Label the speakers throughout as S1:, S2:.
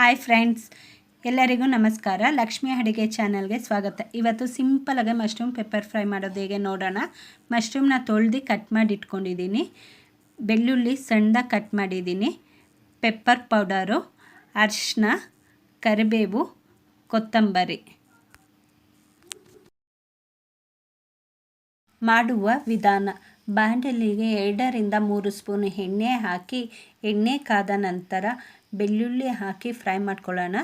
S1: Hi friends ಎಲ್ಲರಿಗೂ ನಮಸ್ಕಾರ. ಲಕ್ಷ್ಮಿ ಅಡುಗೆ ಚಾನಲ್ಗೆ ಸ್ವಾಗತ. ಇವತ್ತು ಸಿಂಪಲಾಗಿ ಮಶ್ರೂಮ್ ಪೆಪ್ಪರ್ ಫ್ರೈ ಮಾಡೋದು ಹೇಗೆ ನೋಡೋಣ. ಮಶ್ರೂಮ್ನ ತೊಳ್ದು ಕಟ್ ಮಾಡಿ ಇಟ್ಕೊಂಡಿದ್ದೀನಿ. ಬೆಳ್ಳುಳ್ಳಿ ಸಣ್ಣದಾಗಿ ಕಟ್ ಮಾಡಿದ್ದೀನಿ. ಪೆಪ್ಪರ್ ಪೌಡರು ಅರಿಶಿನ ಕರಿಬೇವು, ಕೊತ್ತಂಬರಿ. ಮಾಡುವ ವಿಧಾನ. ಬಾಂಡಲಿಗೆ ಎರಡರಿಂದ ಮೂರು ಸ್ಪೂನ್ ಎಣ್ಣೆ ಹಾಕಿ, ಎಣ್ಣೆ ಕಾದ ನಂತರ ಬೆಳ್ಳುಳ್ಳಿ ಹಾಕಿ ಫ್ರೈ ಮಾಡ್ಕೊಳ್ಳೋಣ.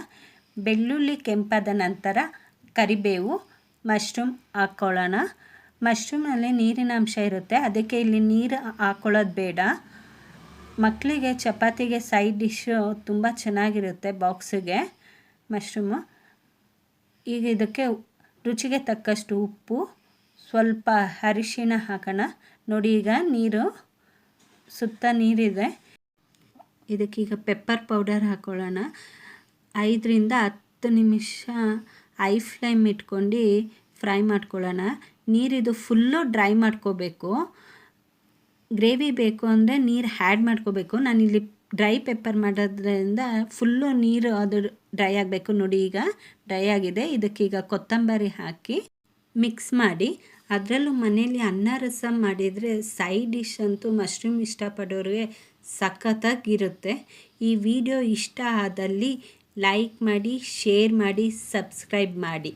S1: ಬೆಳ್ಳುಳ್ಳಿ ಕೆಂಪಾದ ನಂತರ ಕರಿಬೇವು, ಮಶ್ರೂಮ್ ಹಾಕ್ಕೊಳ್ಳೋಣ. ಮಶ್ರೂಮಲ್ಲಿ ನೀರಿನ ಅಂಶ ಇರುತ್ತೆ. ಅದಕ್ಕೆ ಇಲ್ಲಿ ನೀರು ಹಾಕ್ಕೊಳ್ಳೋದು ಬೇಡ. ಮಕ್ಕಳಿಗೆ ಚಪಾತಿಗೆ ಸೈಡ್ ಡಿಶ್ಶು ತುಂಬ ಚೆನ್ನಾಗಿರುತ್ತೆ ಬಾಕ್ಸಿಗೆ, ಮಶ್ರೂಮು. ಈಗ ಇದಕ್ಕೆ ರುಚಿಗೆ ತಕ್ಕಷ್ಟು ಉಪ್ಪು, ಸ್ವಲ್ಪ ಅರಿಶಿಣ ಹಾಕೋಣ. ನೋಡಿ ಈಗ ನೀರು, ಸುತ್ತ ನೀರಿದೆ. ಇದಕ್ಕೀಗ ಪೆಪ್ಪರ್ ಪೌಡರ್ ಹಾಕ್ಕೊಳ್ಳೋಣ ಐದರಿಂದ ಹತ್ತು ನಿಮಿಷ ಐ ಫ್ಲೇಮ್ ಇಟ್ಕೊಂಡು ಫ್ರೈ ಮಾಡ್ಕೊಳ್ಳೋಣ. ನೀರಿದು ಫುಲ್ಲು ಡ್ರೈ ಮಾಡ್ಕೋಬೇಕು. ಗ್ರೇವಿ ಬೇಕು ಅಂದರೆ ನೀರು ಹ್ಯಾಡ್ ಮಾಡ್ಕೋಬೇಕು. ನಾನು ಇಲ್ಲಿ ಡ್ರೈ ಪೆಪ್ಪರ್ ಮಾಡೋದ್ರಿಂದ ಫುಲ್ಲು ನೀರು ಅದು ಡ್ರೈ ಆಗಬೇಕು. ನೋಡಿ ಈಗ ಡ್ರೈ ಆಗಿದೆ. ಇದಕ್ಕೀಗ ಕೊತ್ತಂಬರಿ ಹಾಕಿ ಮಿಕ್ಸ್ ಮಾಡಿ. ಅದರಲ್ಲೂ ಮನೇಲಿ ಅನ್ನ ರಸಮ್ ಮಾಡಿದರೆ ಸೈಡ್ ಡಿಶ್ ಅಂತೂ ಮಶ್ರೂಮ್ ಇಷ್ಟಪಡೋರಿಗೆ ಸಖತ್ತಾಗಿರುತ್ತೆ. ಈ ವಿಡಿಯೋ ಇಷ್ಟ ಆದಲ್ಲಿ ಲೈಕ್ ಮಾಡಿ ಶೇರ್ ಮಾಡಿ ಸಬ್ಸ್ಕ್ರೈಬ್ ಮಾಡಿ.